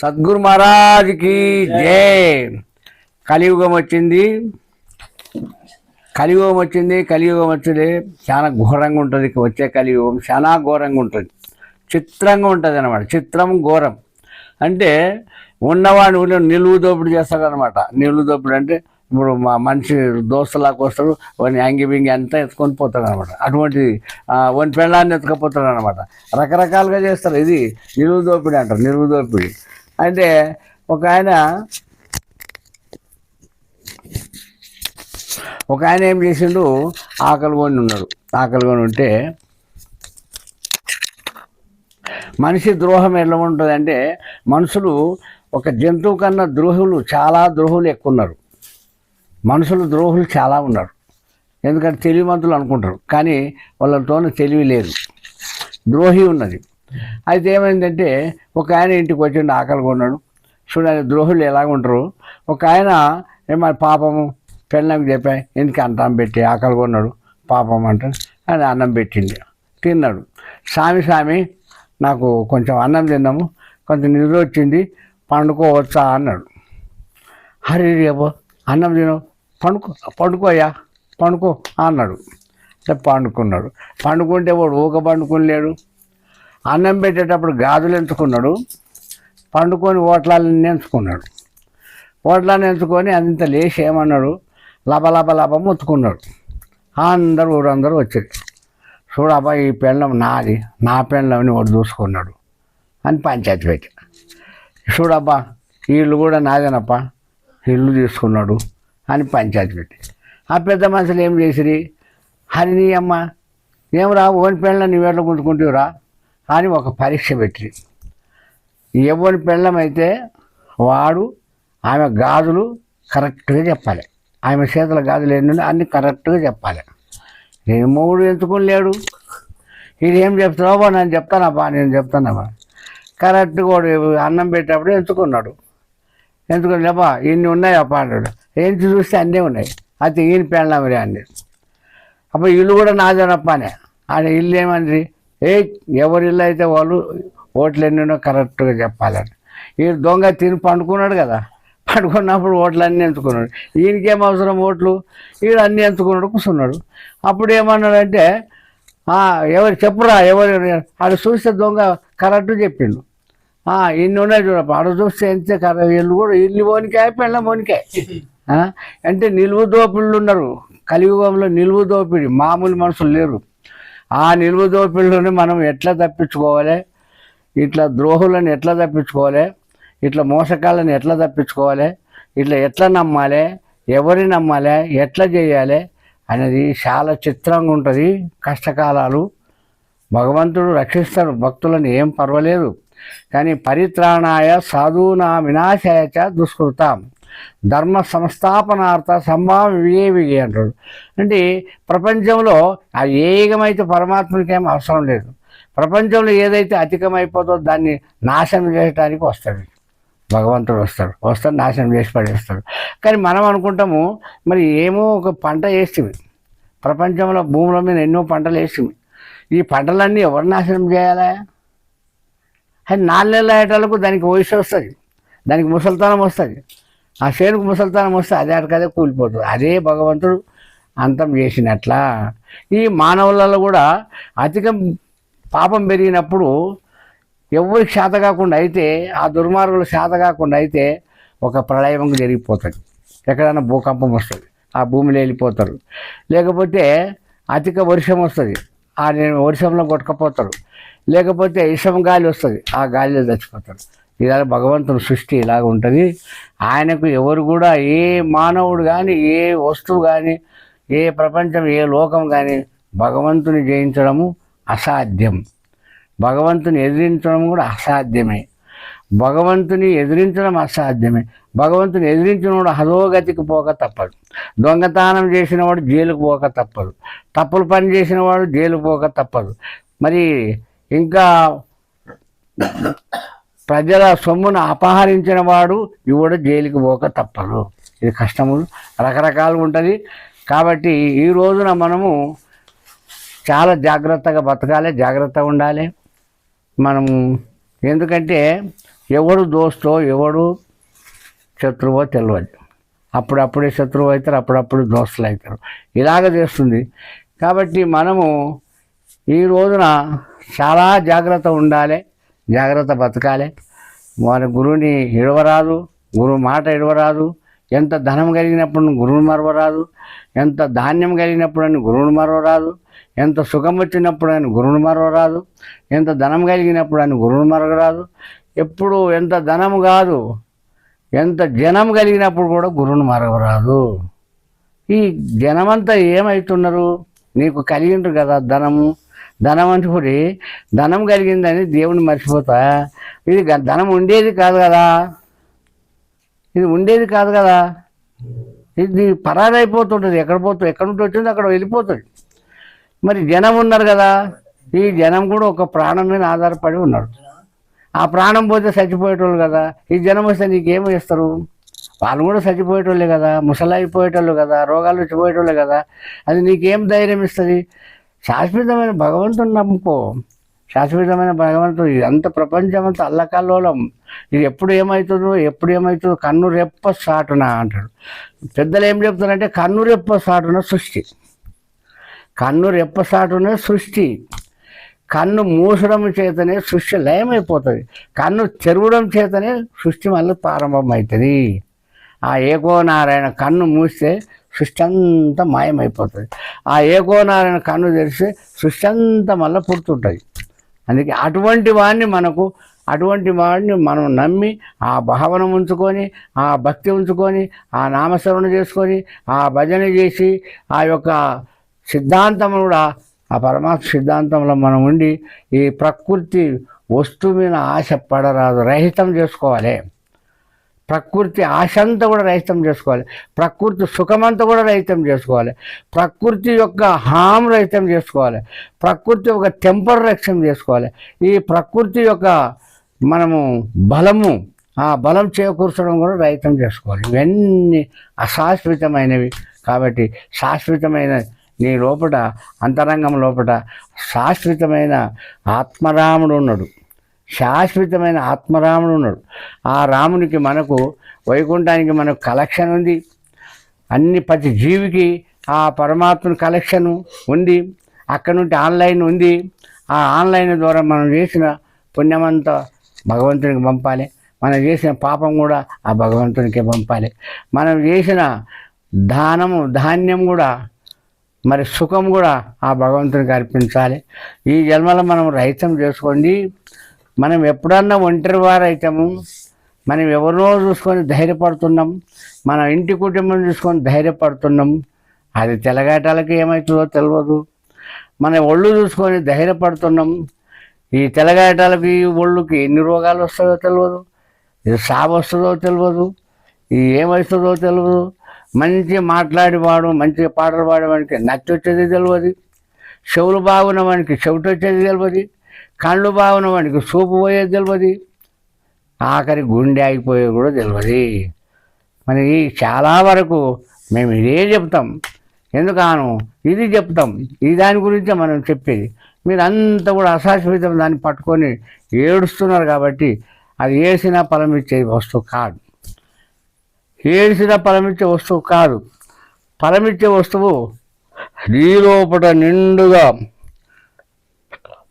సద్గురు మహారాజ్కి జై. కలియుగం వచ్చింది. కలియుగం వచ్చింది కలియుగం వచ్చింది. చాలా ఘోరంగా ఉంటుంది వచ్చే కలియుగం. చాలా ఘోరంగా ఉంటుంది. చిత్రంగా ఉంటుంది అనమాట చిత్రం ఘోరం. అంటే ఉన్నవాడిని ఊళ్ళో నిలువు దోపిడీ చేస్తాడు అనమాట నిలువు దోపిడి అంటే ఇప్పుడు మా మనిషి దోస్తులాగా వస్తాడు వాడిని అంగిబింగి అంతా ఎత్తుకొని పోతాడు అనమాట అటువంటి వన్ పెళ్ళాన్ని ఎత్తుకపోతాడు అనమాట రకరకాలుగా చేస్తారు. ఇది నిలువు దోపిడీ అంటారు. నిలువు దోపిడీ. అంటే ఒక ఆయన ఒక ఆయన ఏం చేసిండు? ఆకలి కొని ఉన్నాడు. ఆకలి కొని ఉంటే మనిషి ద్రోహం ఎలా ఉంటుంది అంటే మనుషులు ఒక జంతువు కన్నా ద్రోహులు చాలా ద్రోహులు ఎక్కువ ఉన్నారు మనుషులు ద్రోహులు చాలా ఉన్నారు. ఎందుకంటే తెలివిమంతులు అనుకుంటారు. కానీ వాళ్ళతో తెలివి లేదు. ద్రోహి ఉన్నది. అయితే ఏమైందంటే ఒక ఆయన ఇంటికి వచ్చిండు ఆకలి కొన్నాడు. చూడండి ద్రోహులు ఎలాగుంటారు ఒక ఆయన ఏమో పాపము పెళ్ళకి చెప్పా ఎందుకు అన్నం పెట్టి ఆకలి కొన్నాడు? పాపం అంటే అని అన్నం పెట్టింది తిన్నాడు. స్వామి స్వామి నాకు కొంచెం అన్నం తిన్నాము కొంచెం నిద్ర వచ్చింది పండుకోవచ్చా? అన్నాడు. హరి రేపు అన్నం తినవు పండుకో పండుకోయా పండుకో అన్నాడు. పండుకున్నాడు. పండుకుంటే వాడు ఊక పండుకుని అన్నం పెట్టేటప్పుడు గాజులు ఎంచుకున్నాడు పండుకొని ఓట్లాలను ఎంచుకున్నాడు. ఓట్లని ఎంచుకొని అంత లేచి ఏమన్నాడు? లబ లబ ముత్తుకున్నాడు. అందరూ ఊరందరూ వచ్చారు. చూడబ్బా ఈ పెండం నాది నా పెళ్ళంని వాడు చూసుకున్నాడు అని పంచాయతీ పెట్టి. చూడబ్బా ఇల్లు కూడా నాదేనప్ప ఇల్లు తీసుకున్నాడు అని పంచాయతీ పెట్టి. ఆ పెద్ద మనుషులు ఏం చేసిరి? హరిని అమ్మ రా ఓని పెళ్ళ నీవేళ్ళ గుంటుకుంటురా అని ఒక పరీక్ష పెట్టి. ఎవరి పెళ్ళమైతే వాడు ఆమె గాజులు కరెక్ట్గా చెప్పాలి. ఆమె చేతుల గాజులు ఎన్ని అన్ని కరెక్ట్గా చెప్పాలి. నేను మూడు ఎంచుకుని లేడు. ఇది ఏం చెప్తున్నావా? నేను చెప్తానబ్బా నేను చెప్తానబ్బా కరెక్ట్గా వాడు అన్నం పెట్టేటప్పుడు ఎంచుకున్నాడు. ఎంచుకుని లేపా ఇన్ని ఉన్నాయి? అప్ప అన్నాడు ఏంచి చూస్తే అన్నీ ఉన్నాయి. అయితే ఈయన పెళ్ళామరి అండి అప్పుడు ఇల్లు కూడా నాదేనప్పనే ఆయన ఇల్లు ఏమంది? ఏ ఎవరిల్లు అయితే వాళ్ళు ఓట్లు ఎన్నో కరెక్ట్గా చెప్పాలని. ఈ దొంగ తిని పండుకున్నాడు కదా పండుకున్నప్పుడు ఓట్లు అన్నీ ఎంచుకున్నాడు. ఈయనకేం అవసరం ఓట్లు? ఈడు అన్నీ ఎంచుకున్నాడు కూర్చున్నాడు. అప్పుడు ఏమన్నాడంటే ఎవరు చెప్పురా ఎవరు ఆడు చూస్తే దొంగ కరెక్ట్ చెప్పిండు. ఇన్ని ఉన్నాయి చూడప్ప ఆడ చూస్తే ఎంత కరెక్ట్ వీళ్ళు కూడా ఇల్లు పోనికాయ పెళ్ళ పోనికాయ. అంటే నిలువు దోపిళ్ళు ఉన్నారు. కలియుగంలో నిలువు దోపిడి మామూలు మనుషులు లేరు. ఆ నిలువు దోపిళ్ళని మనం ఎట్లా తప్పించుకోవాలి? ఇట్లా ద్రోహులను ఎట్లా తప్పించుకోవాలి? ఇట్లా మోసకాలను ఎట్లా తప్పించుకోవాలి? ఇట్లా ఎట్లా నమ్మాలి? ఎవరిని నమ్మాలి? ఎట్లా చేయాలి? అనేది చాలా చిత్రంగా ఉంటుంది. కష్టకాలాలు. భగవంతుడు రక్షిస్తాడు. భక్తులను ఏం పర్వాలేదు. కానీ పరిత్రాణాయ సాధూనా వినాశాయ చ దుష్కృతాం. ధర్మ సంస్థాపనార్థ సంభావ విజయ విజయ అంటాడు. అంటే ప్రపంచంలో ఆ ఏకమైతే పరమాత్మకి ఏం అవసరం లేదు. ప్రపంచంలో ఏదైతే అధికమైపోతుందో దాన్ని నాశనం చేయడానికి వస్తాడు. భగవంతుడు వస్తాడు. వస్తాడు నాశనం చేసి పడేస్తాడు. కానీ మనం అనుకుంటాము మరి ఏమో ఒక పంట వేస్తుంది ప్రపంచంలో భూముల మీద ఎన్నో పంటలు వేస్తుంది ఈ పంటలన్నీ ఎవరు నాశనం చేయాలా? అది నాలుగు నాలుగేళ్ళ ఏటాలకు దానికి వయసు వస్తుంది. దానికి ముసలితనం వస్తుంది. ఆ చేనుకు ముసల్తానం వస్తే అదే అడకదే కూలిపోతుంది. అదే భగవంతుడు అంతం చేసినట్లా. ఈ మానవులలో కూడా అధికం పాపం పెరిగినప్పుడు ఎవరికి శాత కాకుండా అయితే ఆ దుర్మార్గులు శాత కాకుండా అయితే ఒక ప్రళయం జరిగిపోతుంది. ఎక్కడైనా భూకంపం వస్తుంది ఆ భూమిలో వెళ్ళిపోతారు. లేకపోతే అధిక వర్షం వస్తుంది ఆ వర్షంలో కొట్టుకపోతారు. లేకపోతే ఇషం గాలి వస్తుంది ఆ గాలిలో చచ్చిపోతారు. ఇలా భగవంతుని సృష్టి ఇలాగ ఉంటుంది. ఆయనకు ఎవరు కూడా ఏ మానవుడు కానీ ఏ వస్తువు కానీ ఏ ప్రపంచం ఏ లోకం కానీ భగవంతుని జయించడము అసాధ్యం. భగవంతుని ఎదిరించడం కూడా అసాధ్యమే. భగవంతుని ఎదిరించడం అసాధ్యమే. భగవంతుని ఎదిరించినవాడు హదోగతికి పోక తప్పదు. దొంగతనం చేసినవాడు జైలుకు పోక తప్పదు. తప్పులు పని చేసినవాడు జైలు పోక తప్పదు. మరి ఇంకా ప్రజల సొమ్మును అపహరించిన వాడు ఇవి జైలుకి పోక తప్పదు. ఇది కష్టము. రకరకాలుగా ఉంటుంది. కాబట్టి ఈ రోజున మనము చాలా జాగ్రత్తగా బతకాలి జాగ్రత్తగా ఉండాలి. మనం ఎందుకంటే ఎవడు దోస్తో ఎవడు శత్రువో తెలియదు అప్పుడప్పుడే శత్రువు అవుతారు అప్పుడప్పుడు దోస్తులు అవుతారు. ఇలాగ చేస్తుంది. కాబట్టి మనము ఈ రోజున చాలా జాగ్రత్త ఉండాలి. జాగ్రత్త బతకాలి. వారి గురువుని ఇడవరాదు గురువు మాట ఇడవరాదు ఎంత ధనం కలిగినప్పుడు గురువుని మరవరాదు ఎంత ధాన్యం కలిగినప్పుడు అని గురువుని మరవరాదు ఎంత సుఖం వచ్చినప్పుడు అని గురువుని మరవరాదు ఎంత ధనం కలిగినప్పుడు అని గురువుని మరగరాదు ఎప్పుడు ఎంత ధనం కాదు ఎంత జనం కలిగినప్పుడు కూడా గురువుని మరవరాదు. ఈ జనమంతా ఏమవుతున్నారు నీకు కలిగిండ్రు కదా ధనము ధనం ధనం కలిగిందని దేవుని మర్చిపోతా. ఇది ధనం ఉండేది కాదు కదా. ఇది ఉండేది కాదు కదా. ఇది పరారైపోతుంటుంది. ఎక్కడ పోతుంది ఎక్కడ నుండి వచ్చింది అక్కడ వెళ్ళిపోతుంది. మరి జనం ఉన్నారు కదా. ఈ జనం కూడా ఒక ప్రాణం మీద ఆధారపడి ఉన్నారు. ఆ ప్రాణం పోతే చచ్చిపోయేటోళ్ళు కదా. ఈ జనం వస్తే నీకేమి ఇస్తారు వాళ్ళు కూడా చచ్చిపోయేటోళ్ళే కదా. ముసలైపోయేటోళ్ళు కదా. రోగాలు వచ్చిపోయేటోళ్ళే కదా. అది నీకేం ధైర్యం ఇస్తుంది? శాశ్వతమైన భగవంతుని నమ్ముకో. శాశ్వతమైన భగవంతుడు ఇదంతా ప్రపంచం అంతా అల్లకల్లోలం. ఇది ఎప్పుడు ఏమవుతుందో ఎప్పుడు ఏమవుతుందో కన్ను రెప్ప సాటున అంటాడు. పెద్దలు ఏం చెప్తారంటే కన్ను రెప్ప సాటున సృష్టి. కన్ను రెప్ప సాటున సృష్టి. కన్ను మూసడం చేతనే సృష్టి లయమైపోతుంది. కన్ను తెరవడం చేతనే సృష్టి మళ్ళీ ప్రారంభమవుతుంది ఆ ఏకో నారాయణ కన్ను మూస్తే సృష్టి అంతా మాయమైపోతుంది. ఆ ఏకోనారాయణ కన్ను తెరిస్తే సృష్టి అంతా మళ్ళీ పుడుతుంటుంది అందుకే అటువంటి వాడిని మనకు అటువంటి వాడిని మనం నమ్మి ఆ భావన ఉంచుకొని ఆ భక్తి ఉంచుకొని ఆ నామస్మరణ చేసుకొని ఆ భజన చేసి ఆ యొక్క సిద్ధాంతం కూడా ఆ పరమాత్మ సిద్ధాంతంలో మనం ఉండి ఈ ప్రకృతి వస్తువు మీద ఆశ పడరాదు. రహితం చేసుకోవాలి. ప్రకృతి ఆశ అంతా కూడా రహితం చేసుకోవాలి. ప్రకృతి సుఖమంతా కూడా రహితం చేసుకోవాలి. ప్రకృతి యొక్క హామ్ రహితం చేసుకోవాలి. ప్రకృతి యొక్క టెంపర్ రక్షణ చేసుకోవాలి. ఈ ప్రకృతి యొక్క మనము బలము ఆ బలం చేకూర్చడం కూడా రహితం చేసుకోవాలి. ఇవన్నీ అశాశ్వతమైనవి కాబట్టి శాశ్వతమైన నీ లోపల అంతరంగం లోపల శాశ్వతమైన ఆత్మరాముడు ఉన్నాడు. శాశ్వతమైన ఆత్మరాముడు ఉన్నాడు. ఆ రామునికి మనకు వైకుంఠానికి మనకు కలెక్షన్ ఉంది. అన్ని ప్రతి జీవికి ఆ పరమాత్మని కలెక్షన్ ఉంది. అక్కడ నుండి ఆన్లైన్ ఉంది. ఆ ఆన్లైన్ ద్వారా మనం చేసిన పుణ్యమంతా భగవంతునికి పంపాలి. మనం చేసిన పాపం కూడా ఆ భగవంతునికే పంపాలి. మనం చేసిన దానము ధాన్యం కూడా మరి సుఖం కూడా ఆ భగవంతునికి అర్పించాలి. ఈ జన్మలో మనం రహితం చేసుకోండి. మనం ఎప్పుడన్నా ఒంటరి వారైతాము మనం ఎవరినో చూసుకొని ధైర్యపడుతున్నాం మన ఇంటి కుటుంబం చూసుకొని ధైర్యపడుతున్నాం అది తెలగాటాలకి ఏమవుతుందో తెలియదు మన ఒళ్ళు చూసుకొని ధైర్యపడుతున్నాం ఈ తెలగాటాలకి ఒళ్ళుకి ఎన్ని రోగాలు వస్తాయో తెలియదు ఇది సాగు వస్తుందో తెలియదు ఇది ఏమవుతుందో తెలియదు మంచి మాట్లాడేవాడు మంచిగా పాటలు పాడేవాడికి నచ్చొచ్చేది తెలియదు చెవులు బాగున్నవానికి చెవిటి వచ్చేది తెలియదు కళ్ళు బాగున్న వానికి చూపు పోయేది తెలియదు ఆఖరి గుండె ఆగిపోయేది కూడా తెలియదు మరి చాలా వరకు మేము ఇదే చెప్తాం. ఎందుకను ఇది చెప్తాం. ఈ దాని గురించే మనం చెప్పేది. మీరు అంతా కూడా అశాశ్వతం దాన్ని పట్టుకొని ఏడుస్తున్నారు కాబట్టి అది ఏసినా ఫలం ఇచ్చే వస్తువు కాదు. ఏడిసిన ఇచ్చే వస్తువు కాదు. ఫలమిచ్చే వస్తువు నీ లోపల నిండుగా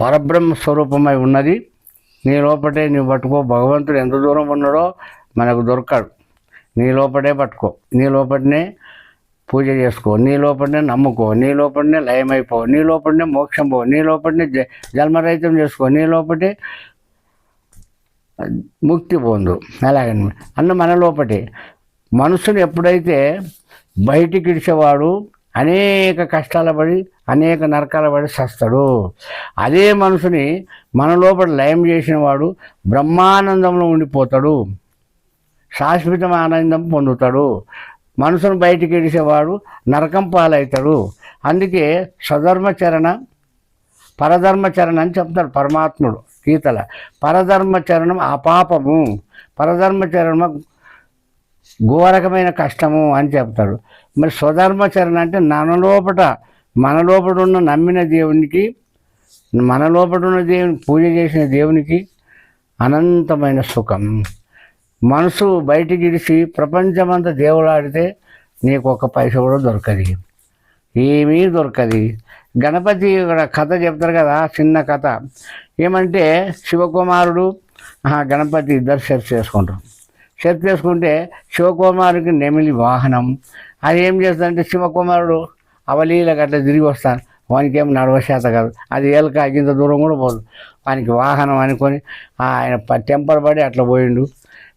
పరబ్రహ్మ స్వరూపమై ఉన్నది. నీ లోపటే నువ్వు పట్టుకో భగవంతుడు ఎంత దూరం ఉన్నాడో మనకు దొరకడు. నీ లోపటే పట్టుకో నీ లోపటినే పూజ చేసుకో. నీ లోపలనే నమ్ముకో. నీ లోపలనే లయమైపో. నీ లోపలనే మోక్షం పో. నీ లోపలనే జ జన్మరహితం చేసుకో. నీ లోపటే ముక్తి పొందు. అలాగే అన్న మన లోపటే. మనుషుని ఎప్పుడైతే బయటికి ఇడిచేవాడు అనేక కష్టాల పడి అనేక నరకాల పడి సస్తాడు అదే మనసుని మన లోపల లయం చేసిన వాడు బ్రహ్మానందంలో ఉండిపోతాడు. శాశ్వత ఆనందం పొందుతాడు. మనసును బయటికి ఇడిసేవాడు నరకం పాలవుతాడు. అందుకే స్వధర్మచరణ పరధర్మచరణ అని చెప్తాడు పరమాత్ముడు గీతల. పరధర్మచరణం అపాపము. పరధర్మచరణం ఘోరకమైన కష్టము అని చెప్తాడు. మరి స్వధర్మచరణ అంటే మన లోపట మన లోపల ఉన్న నమ్మిన దేవునికి మన లోపల ఉన్న దేవుని పూజ చేసిన దేవునికి అనంతమైన సుఖం. మనసు బయట గిడిచి ప్రపంచమంతా దేవులాడితే నీకు ఒక పైస కూడా దొరకదు. ఏమీ దొరకదు. గణపతి కథ చెప్తారు కదా చిన్న కథ. ఏమంటే శివకుమారుడు గణపతి ఇద్దరు సెర్చ్ చేసుకుంటారు. సెట్ చేసుకుంటే శివకుమారుడికి నెమిలి వాహనం. అది ఏం చేస్తుందంటే శివకుమారుడు అవలీలకు అట్లా తిరిగి వస్తాను. వానికి ఏం నడవశాత కాదు. అది ఏలక ఇంత దూరం కూడా పోదు. వానికి వాహనం అనుకొని ఆయన ప- టెంపర్ పడి అట్లా పోయిండు.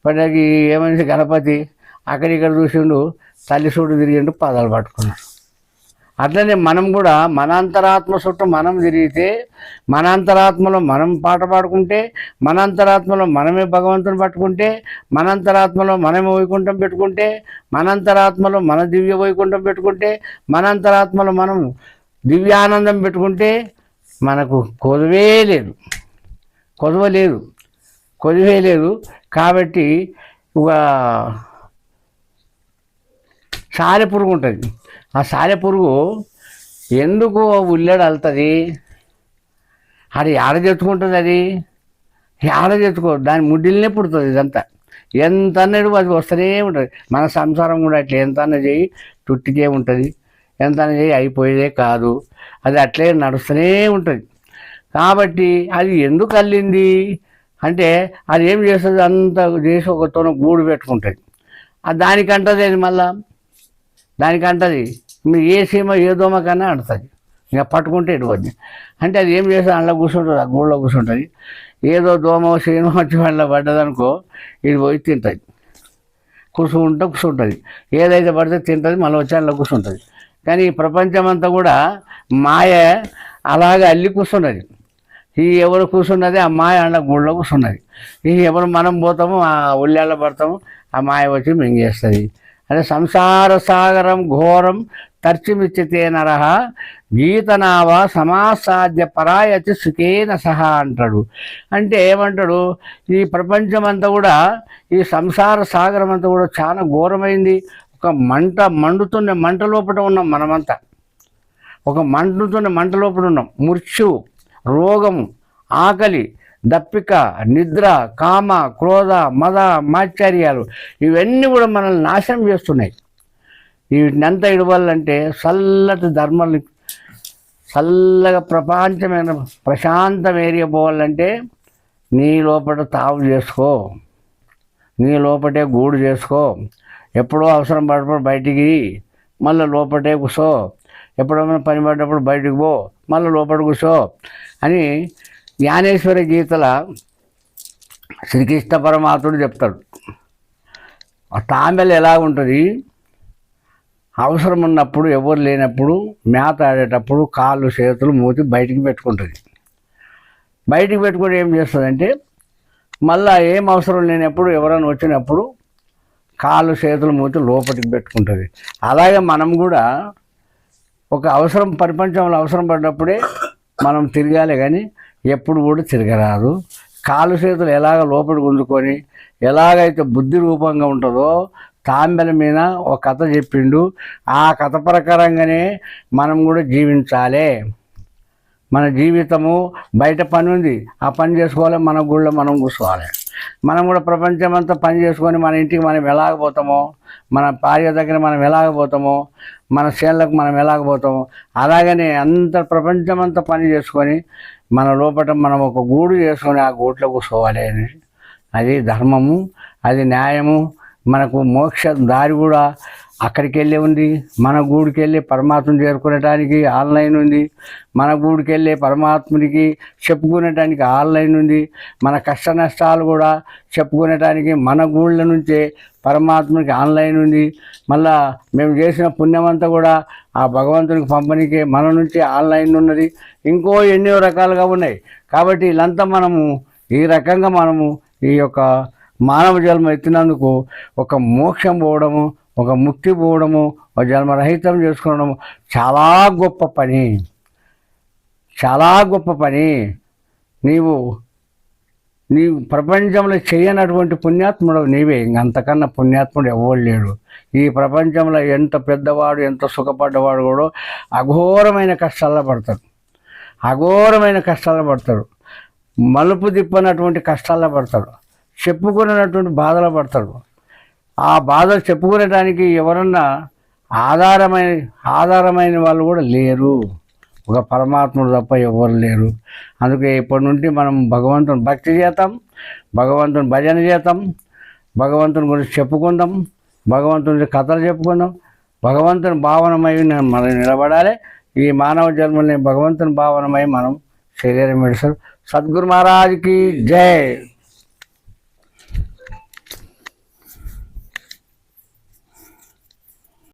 పడికి ఏమైంది గణపతి? అక్కడిక్కడ చూసిండు తల్లి చూడు తిరిగిండు పాదాలు పట్టుకున్నాడు. అట్లనే మనం కూడా మన అంతరాత్మ చుట్టూ మనం తిరిగితే మన అంతరాత్మలో మనం పాట పాడుకుంటే మన అంతరాత్మలో మనమే భగవంతుని పట్టుకుంటే మన అంతరాత్మలో మనమే వైకుంఠం పెట్టుకుంటే మన అంతరాత్మలో మన దివ్య వైకుంఠం పెట్టుకుంటే మన అంతరాత్మలో మనం దివ్యానందం పెట్టుకుంటే మనకు కొదువే లేదు. కొదవ లేదు. కొదివే లేదు. కాబట్టి ఒక సాలె పురుగు ఉంటుంది. ఆ సాలె పురుగు ఎందుకు ఉల్లెడు అల్తుంది? అది ఆడ చెత్తుకుంటుంది అది? ఆడ చెత్తుకో దాని ముడ్డిల్నే పుడుతుంది ఇదంతా. ఎంత అన్నది అది వస్తూనే ఉంటుంది. మన సంసారం కూడా అట్లా ఎంత అన్న చేయి చుట్టికే ఉంటుంది. ఎంత అన్న చేయి అయిపోయేదే కాదు. అది అట్లే నడుస్తూనే ఉంటుంది. కాబట్టి అది ఎందుకు అల్లింది? అంటే అది ఏం చేస్తుంది? అంత చేసి ఒకతోనో గూడు పెట్టుకుంటుంది. దానికంటది అది మళ్ళా? దానికంటది. మీరు ఏ సీమ ఏ దోమ కన్నా అంటుంది ఇక పట్టుకుంటే ఇటువంటి అంటే అది ఏం చేస్తే అందులో కూర్చుంటుంది ఆ గూళ్ళో కూర్చుంటుంది. ఏదో దోమ సీమ వచ్చి వాళ్ళ పడ్డదనుకో ఇది పోయి తింటుంది. కూర్చుంటే కూర్చుంటుంది. ఏదైతే పడితే తింటుంది మళ్ళీ వచ్చి అందులో కూర్చుంటుంది. కానీ ఈ ప్రపంచం అంతా కూడా మాయ అలాగే అల్లి కూర్చున్నది. ఈ ఎవరు కూర్చున్నది ఆ మాయ అండ గుళ్ళో కూర్చున్నది. ఈ ఎవరు మనం పోతాము ఆ ఉల్లాల పడతాము ఆ మాయ వచ్చి మింగేస్తుంది. అదే సంసార సాగరం ఘోరం తర్చిమిచ్చితే నరహ గీతనావ సమాసాధ్య పరాయతి సుఖేన సహా అంటాడు. అంటే ఏమంటాడు? ఈ ప్రపంచం అంతా కూడా ఈ సంసార సాగరం అంతా కూడా చాలా ఘోరమైంది. ఒక మంట మండుతున్న మంట లోపల ఉన్నాం మనమంతా. ఒక మండుతున్న మంట లోపల ఉన్నాం. మృత్యు రోగము ఆకలి దప్పిక నిద్ర కామ క్రోధ మద మాచర్యాలు ఇవన్నీ కూడా మనల్ని నాశనం చేస్తున్నాయి. వీటినంతా ఇడవాలంటే చల్లటి ధర్మాలు చల్లగా ప్రపంచమైన ప్రశాంతం ఏరియా పోవాలంటే నీ లోపల తావు చేసుకో. నీ లోపటే గూడు చేసుకో. ఎప్పుడో అవసరం పడినప్పుడు బయటికి మళ్ళీ లోపటే కూర్చో ఎప్పుడైనా పని పడ్డప్పుడు బయటికి పో. మళ్ళీ లోపల కూర్చో అని జ్ఞానేశ్వర గీతల శ్రీకృష్ణ పరమాత్ముడు చెప్తాడు. ఆ తాంబెలు ఎలా ఉంటుంది అవసరం ఉన్నప్పుడు ఎవరు లేనప్పుడు మేత ఆడేటప్పుడు కాళ్ళు చేతులు మూతి బయటికి పెట్టుకుంటుంది. బయటికి పెట్టుకుని ఏం చేస్తుందంటే మళ్ళా ఏం అవసరం లేనప్పుడు ఎవరైనా వచ్చినప్పుడు కాళ్ళు చేతులు మూతి లోపలికి పెట్టుకుంటుంది. అలాగే మనం కూడా ఒక అవసరం ప్రపంచంలో అవసరం పడినప్పుడే మనం తిరగాలి కానీ ఎప్పుడు కూడా తిరగరాదు. కాలు చేతులు ఎలాగ లోపల గుంజుకొని ఎలాగైతే బుద్ధి రూపంగా ఉంటుందో తాంబెల మీద ఒక కథ చెప్పిండు. ఆ కథ ప్రకారంగానే మనం కూడా జీవించాలి. మన జీవితము బయట పని ఉంది. ఆ పని చేసుకోవాలి మన గుళ్ళో మనం కూర్చోవాలి. మనం కూడా ప్రపంచం అంతా పని చేసుకొని మన ఇంటికి మనం ఎలాగపోతామో మన భార్య దగ్గర మనం ఎలాగపోతామో మన చేనులకు మనం ఎలాగపోతామో అలాగనే అంత ప్రపంచం అంతా పని చేసుకొని మన లోపల మనం ఒక గూడు చేసుకొని ఆ గూట్లో కూర్చోవాలి అని. అది ధర్మము అది న్యాయము మనకు మోక్ష దారి కూడా అక్కడికి వెళ్ళే ఉంది. మన గూడికి వెళ్ళే పరమాత్మను చేరుకునేటానికి ఆన్లైన్ ఉంది. మన గూడికి వెళ్ళే పరమాత్మునికి చెప్పుకునేటానికి ఆన్లైన్ ఉంది. మన కష్ట నష్టాలు కూడా చెప్పుకునేటానికి మన గూళ్ళ నుంచే పరమాత్మనికి ఆన్లైన్ ఉంది. మళ్ళా మేము చేసిన పుణ్యమంతా కూడా ఆ భగవంతునికి పంపనీకి మన నుంచి ఆన్లైన్ ఉన్నది. ఇంకో ఎన్నో రకాలుగా ఉన్నాయి. కాబట్టి ఇదంతా మనము ఈ రకంగా మనము ఈ యొక్క మానవ జన్మ ఎత్తినందుకు ఒక మోక్షం పోవడము ఒక ముక్తి పోవడము ఒక జన్మరహితం చేసుకోవడము చాలా గొప్ప పని. చాలా గొప్ప పని. నీవు నీ ప్రపంచంలో చేయనటువంటి పుణ్యాత్ముడు నీవే. ఇంకంతకన్నా పుణ్యాత్ముడు ఎవరు లేడు. ఈ ప్రపంచంలో ఎంత పెద్దవాడు ఎంత సుఖపడ్డవాడు కూడా అఘోరమైన కష్టాల్లో పడతాడు. అఘోరమైన కష్టాల్లో పడతాడు. మలుపు తిప్పనటువంటి కష్టాల్లో పడతాడు. చెప్పుకునేటువంటి బాధలు పడతాడు. ఆ బాధలు చెప్పుకునేటానికి ఎవరన్నా ఆధారమైన ఆధారమైన వాళ్ళు కూడా లేరు. ఒక పరమాత్ముడు తప్ప ఎవరు లేరు. అందుకే ఇప్పటి నుండి మనం భగవంతుని భక్తి చేద్దాం భగవంతుని భజన చేద్దాం భగవంతుని గురించి చెప్పుకుందాం భగవంతుని కథలు చెప్పుకుందాం. భగవంతుని భావనమై మనం నిలబడాలి. ఈ మానవ జన్మని భగవంతుని భావనమై మనం శరీరం విడిసారు సద్గురు మహారాజ్కి జై.